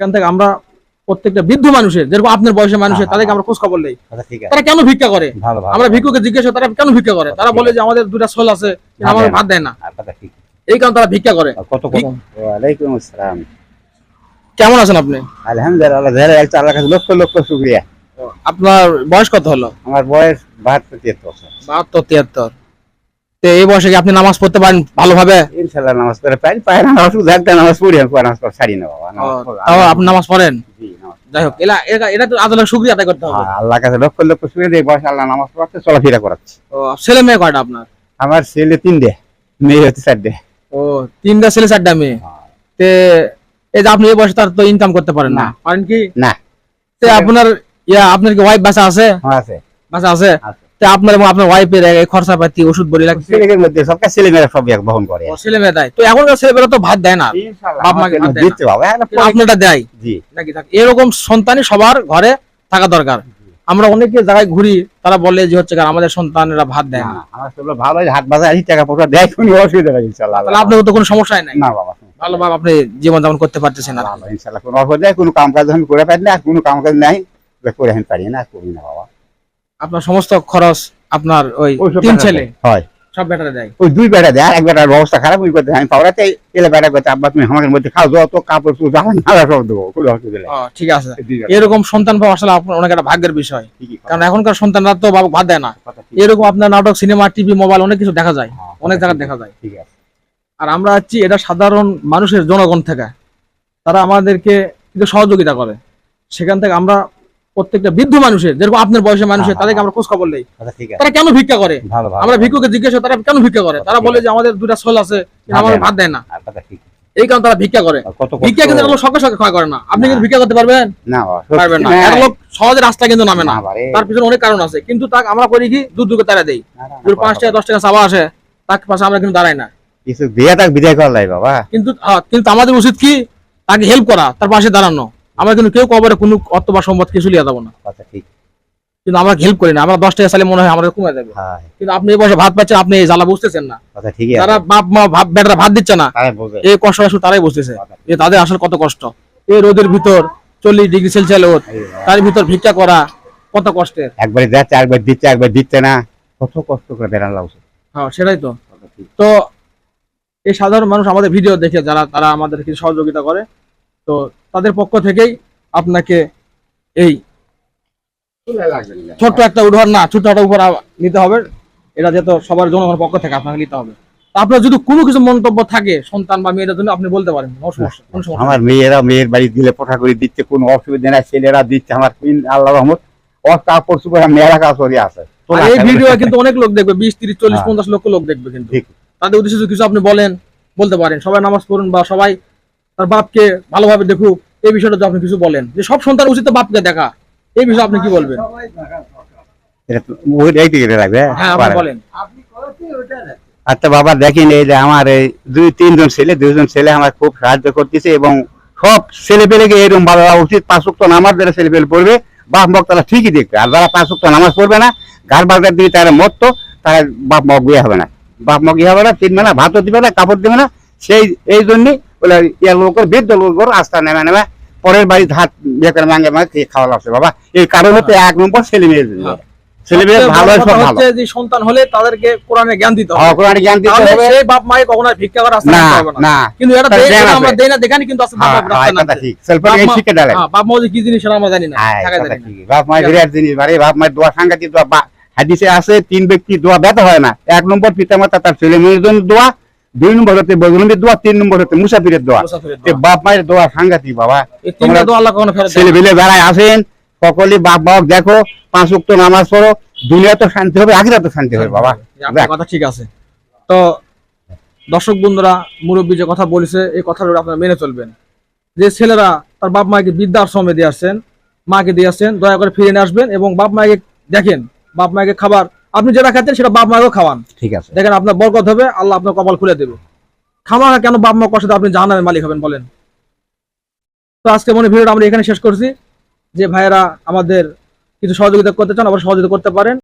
এখান থেকে আমরা প্রত্যেকটা বৃদ্ধ মানুষের যেরকম আপনার বয়সের মানুষের হ্যাঁ, তাদেরকে আমরা খোঁজ খবর নেই। আচ্ছা তারা কেন ভিক্ষা করে? আমরা ভিক্ষুকে জিজ্ঞেস তারা কেন ভিক্ষা করে? তারা বলে যে আমাদের দুটা সোল আছে কিন্তু ভাত আমাদের দেয় না। ভাত দেয় না এই কারণে তারা ভিক্ষা করে। কেমন আছেন আপনি? আলহামদুলিল্লাহ লক্ষ লক্ষ শুক্রিয়া। আপনার বয়স কত হলো? আমার বয়স বাহাত্তর তিয়াত্তর। বাহাত্তর তিয়াত্তর। তো এই বয়সে কি আপনি নামাজ পড়তে পারেন ভালোভাবে? ইনশাল্লাহ নামাজ পড়ে পাই পায় না নামাজ একটা নামাজ পড়ি আমি নামাজ পড়ে ছাড়ি না বাবা নামাজ আপনি নামাজ পড়েন। যাই হোক এলা এটা- তো আদালত শুক্রিয়া আদায় করতে হবে। হ্যাঁ, আল্লাহর কাছে লক্ষ লক্ষ শুক্রিয়া বয়স আল্লাহ নামাজ পড়াচ্ছে চলাফেরা করাচ্ছে। ও, ছেলে মেয়ে কয়টা আপনার? আমার ছেলে তিনটে মেয়ে হচ্ছে চারটে। ও তিনটা ছেলে চারটা মেয়ে। তে এই যে আপনি এই বয়সে তার তো ইনকাম করতে পারেন না। না। পারেন কি? না। তে আপনার ইয়া আপনার কি ওয়াইফ বাসা আছে? হ্যাঁ, আছে। বাসা আছে? আছে। তে আপনার এবং আপনার ওয়াইফের এই খরচা পাতি ওষুধ বড়ি লাগছে ছেলেদের মধ্যে সবকা ছেলে মেয়েরা সব এক বহন করে। দেয়। তো এখনকার ছেলেমেয়েরা তো ভাত দেয় না। বাপ মাকে হাত না। বাবা আপনারটা দেয়। জি। নাকি এরকম সন্তানই সবার ঘরে থাকা দরকার। আমরা অনেকে জায়গায় ঘুরি তারা বলে যে হচ্ছে আমাদের সন্তানেরা ভাত দেয় না। না, আমার ভালো হাট বাজার টাকা পয়সা দেয় কোনো অসুবিধা নেই তাহলে আপনার তো কোনো সমস্যাই নাই? না বাবা। ভালোভাবে আপনি জীবন যাপন করতে পারতেছেন আর কি। ইনশাল্লাহ কোনো অসুবিধা কোনো কাম কাজ করে পারি না কোনো কাম কাজ নাই করে আমি পারি না করি না বাবা। আপনার সমস্ত খরচ আপনার ওই তিন ছেলে হয়। সব বেটারে দেয়। ওই দুই বেটা দেয় আর এক বেটার অবস্থা খারাপ ওই করতে আমি পাওয়াতে এলে বেটা করতে আব্বা তুমি আমাদের মধ্যে খাও যত কাপড় চুপ জ্বালা নালা সব দেবো কোনো ও, ঠিক আছে। এরকম সন্তান পাওয়া আসলে আপনার অনেক একটা ভাগ্যের বিষয়। কারণ এখনকার সন্তানরা তো বাবা ভাত দেয় না। এরকম আপনার নাটক সিনেমা টিভি মোবাইল অনেক কিছু দেখা যায়। হ্যাঁ, অনেক জায়গায় দেখা যায়। ঠিক আছে। আর আমরা হচ্ছি এটা সাধারণ মানুষের জনগণ থেকে। তারা আমাদেরকে কিন্তু সহযোগিতা করে। সেখান থেকে আমরা প্রত্যেকটা বৃদ্ধ মানুষের যেরকম আপনার বয়সের মানুষের হ্যাঁ, তাদেরকে আমরা খোঁজ খবর নেই আছে। তারা কেন ভিক্ষা করে? আমরা ভিক্ষুকে জিজ্ঞেস করি, তারা কেন ভিক্ষা করে? তারা বলে যে আমাদের দুটা সোল আছে কিন্তু ভাত আমাদের দেয় না। ভাত দেয় এই কারণে তারা ভিক্ষা করে। ভিক্ষা কিন্তু সঙ্গে সঙ্গে ক্ষয় করে না। আপনি কিন্তু ভিক্ষা করতে পারবেন? না পারবেন না। এক লোক সহজে রাস্তা কিন্তু নামে না। তার পিছনে অনেক কারণ আছে। কিন্তু তাকে আমরা করি কি? দূর দূরকে তারা দেই। যদি পাঁচ টাকা দশ টাকা চাওয়া আসে। তার পাশে আমরা কিন্তু দাঁড়াই না। কিছু দিয়ে তাক বিদায় করলাই বাবা। কিন্তু হ্যাঁ, কিন্তু আমাদের উচিত কি? তাকে হেল্প করা তার পাশে দাঁড়ানো। আমরা কিন্তু কেউ কবরে কোনো অর্থ বা সম্পদ কিছু লিয়ে যাব না। কথা ঠিক। কিন্তু আমরা হেল্প করি না। আমরা দশ টাকা চাইলে মনে হয় আমাদের কমে যাবে। হ্যাঁ। কিন্তু আপনি এই বসে ভাত পাচ্ছেন আপনি এই জ্বালা বুঝতেছেন না। আছে যারা বাপ মা ভাব বেটারা ভাত দিচ্ছে না এই কষ্ট আসলে তারাই বুঝতেছে কথা যে তাদের আসলে কত কষ্ট। এই রোদের ভিতর চল্লিশ ডিগ্রি সেলসিয়াস রোদ তার ভিতর ভিক্ষা করা কত কষ্টের। একবার যাচ্ছে একবার দিচ্ছে একবার দিচ্ছে না। কত কষ্ট করে বেড়ান লাগছে হ্যাঁ সেটাই তো। তো এই সাধারণ মানুষ আমাদের ভিডিও দেখে যারা তারা আমাদেরকে সহযোগিতা করে। তো তাদের পক্ষ থেকেই আপনাকে এই ছোট্ট একটা উদাহরণ না ছোট্ট একটা উপর নিতে হবে। এটা যেহেতু সবার জনগণের পক্ষ থেকে আপনাকে নিতে হবে। আপনার যদি কোনো কিছু মন্তব্য থাকে সন্তান বা মেয়েদের জন্য আপনি বলতে পারেন। আমার মেয়েরা মেয়ের বাড়ি দিলে পোঠা করে দিচ্ছে কোনো অসুবিধা নাই। ছেলেরা দিচ্ছে আমার আল্লাহ রহমত। মেয়েরা কাপড় আছে। আর এই ভিডিও কিন্তু অনেক লোক দেখবে বিশ তিরিশ চল্লিশ হ্যাঁ। পঞ্চাশ লক্ষ লোক দেখবে কিন্তু। তাদের উদ্দেশ্যে কিছু আপনি বলেন বলতে পারেন। সবাই নামাজ পড়ুন বা সবাই তার বাপকে ভালোভাবে দেখুক এই বিষয়টা আপনি কিছু বলেন। যে সব সন্তান উচিত বাপকে দেখা। এই বিষয়ে আপনি কি বলবেন? হ্যাঁ? বলেন। আচ্ছা বাবা দেখেন এই যে আমার এই দুই তিনজন ছেলে দুইজন ছেলে আমার খুব সাহায্য করতেছে এবং সব ছেলে পেলেকে এরকম হওয়া উচিত। পাঁচ উক্ত নামাজ যারা ছেলে পেলে পড়বে বাপ মক তারা ঠিকই দেখবে। আর যারা পাঁচ উক্ত নামাজ পড়বে না গার বাজার দিয়ে তারা মরতো তারা বাপ মক বিয়ে হবে না। বাপ মক ইয়ে হবে না তিনবে না ভাতও দিবে না কাপড় দিবে না। সেই এই জন্যই বলে ইয়ার লোকের বৃদ্ধ লোক আস্থা নেমে নেমে পরের বাড়ি ধাত বিয়ে করে মাঙ্গে মাঙ্গে খেয়ে খাওয়া লাগছে বাবা। এই কারণ হচ্ছে এক নম্বর ছেলে। মেয়ের জন্য হ্যাঁ। ছেলে মেয়ে ভালো সব ভালো। যে সন্তান হলে তাদেরকে কোরআনের জ্ঞান দিতে হবে। অকরণে জ্ঞান দিতে হবে। সেই বাপ মাকে কখনো ভিক্ষা করার রাস্তা না না। না। কিন্তু এটা দেই- জ্ঞান আছে। আমরা দেই না দেখানি কিন্তু আছে বাপ হ্যাঁ, রাস্তা হ্যাঁ, ঠিক। সেলফি এই শিখে দেয়। হ্যাঁ, বাপ মা কি জিনিস আমরা জানি না। হ্যাঁ, জানি বাপ মায়ের বিরাট জিনিস, বারে বাপ মায়ের দোয়া সাংঘাতিক দোয়া। হাদিসে আছে তিন ব্যক্তি দোয়া ব্যথা হয় না। এক নম্বর পিতামাতা তার ছেলে মেয়ের জন্য দোয়া দুই নম্বর হতে বজরঙ্গের দোয়া তিন নম্বর হতে মুসাফিরের দোয়া। বাপ মায়ের দোয়া সাংঘাতিক বাবা। ছেলে। পেলে বেড়ায় আসেন সকলে বাপ বাপ দেখো পাঁচ উক্ত নামাজ পড়ো দুনিয়া তো শান্তি হবে আখিরা তো শান্তি হবে বাবা। কথা ঠিক আছে। তো দর্শক বন্ধুরা মুরব্বী যে কথা বলেছে এই কথাটা আপনারা মেনে চলবেন। যে ছেলেরা তার বাপ মাকে বৃদ্ধাশ্রমে দিয়ে আসছেন মাকে দিয়ে আসছেন দয়া করে ফিরে নিয়ে আসবেন এবং বাপ মাকে দেখেন বাপ মাকে খাবার আপনি যেটা খাচ্ছেন সেটা বাপ মাকেও খাওয়ান। ঠিক আছে। দেখেন আপনার বরকত হবে আল্লাহ আপনার কপাল খুলে দেবে। খাওয়া কেন বাপ মা কষ্ট আপনি জানাবেন মালিক হবেন বলেন। তো আজকে মনে ভিডিওটা আমরা এখানে শেষ করছি। যে ভাইয়েরা আমাদের কিছু সহযোগিতা করতে চান আবার সহযোগিতা করতে পারেন।